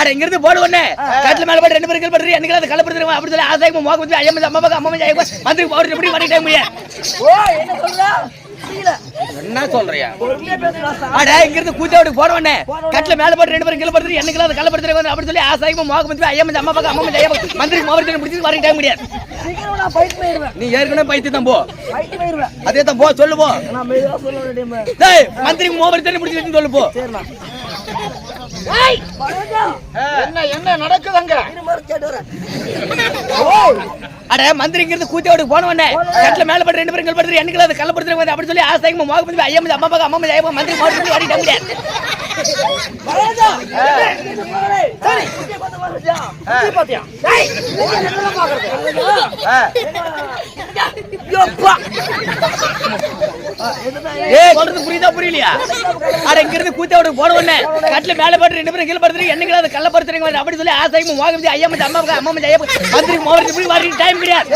அட இங்க இருந்து போடு ஒண்ணு கட்டில மேல போட்டு ரெண்டு பேரும் கீழ் படுறீங்க எனக்கு அது கலப்படுத்துறீங்க அப்படி சொல்லி ஆசாய் மோக வந்து ஐயம் அம்மா அம்மா ஐயம் வந்து எப்படி பண்ணிட்டே முடியாது ஓ என்ன சொல்ற என்ன சொல்றியா. அட இங்க இருந்து போட உடனே கட்டில மேல போட்டு ரெண்டு பேரும் கீழ படுத்துறீங்க எனக்கு அது கலப்படுத்துறீங்க அப்படி சொல்லி ஆசாய் மோக வந்து ஐயம் அம்மா பக்கம் அம்மா ஐயம் மந்திரி மோகத்தை முடிச்சு வரைக்கும் முடியாது. சீக்கிரம் நான் ஃபைட் போயிருவேன் நீ ஏற்கனவே பைத்து தான் போ. அதே தான் போ சொல்லு போ. டேய் மந்திரி மோகத்தை முடிச்சு சொல்லு போ. என்ன என்ன நடக்குதுங்க அட மந்திரிங்கிறது கூத்தியோடு போன உடனே கட்டில மேல பட்டு ரெண்டு பேரும் படுத்துறீங்க எனக்கு அது கலப்படுத்துறீங்க அப்படி சொல்லி ஆசாய் மோக வந்து ஐயம் அம்மா பக்கம் அம்மா ஐயம் மந்திரி. சரி. பார்த்து பாருடா. இங்க பாத்தியா? சொல்றது புரியுதா புரியலையா? அட இங்க இருந்து கூத்தோடு போன உடனே. கட்டில மேல பட்டு ரெண்டு பேரும் கீழ படுத்துறீங்க எனக்கு அது கலப்படுத்துறீங்க அப்படி சொல்லி ஆசாய் மோக வந்து ஐயம் அம்மா அம்மா ஐயம் மந்திரி இப்படி வரைக்கும் டைம் கிடையாது?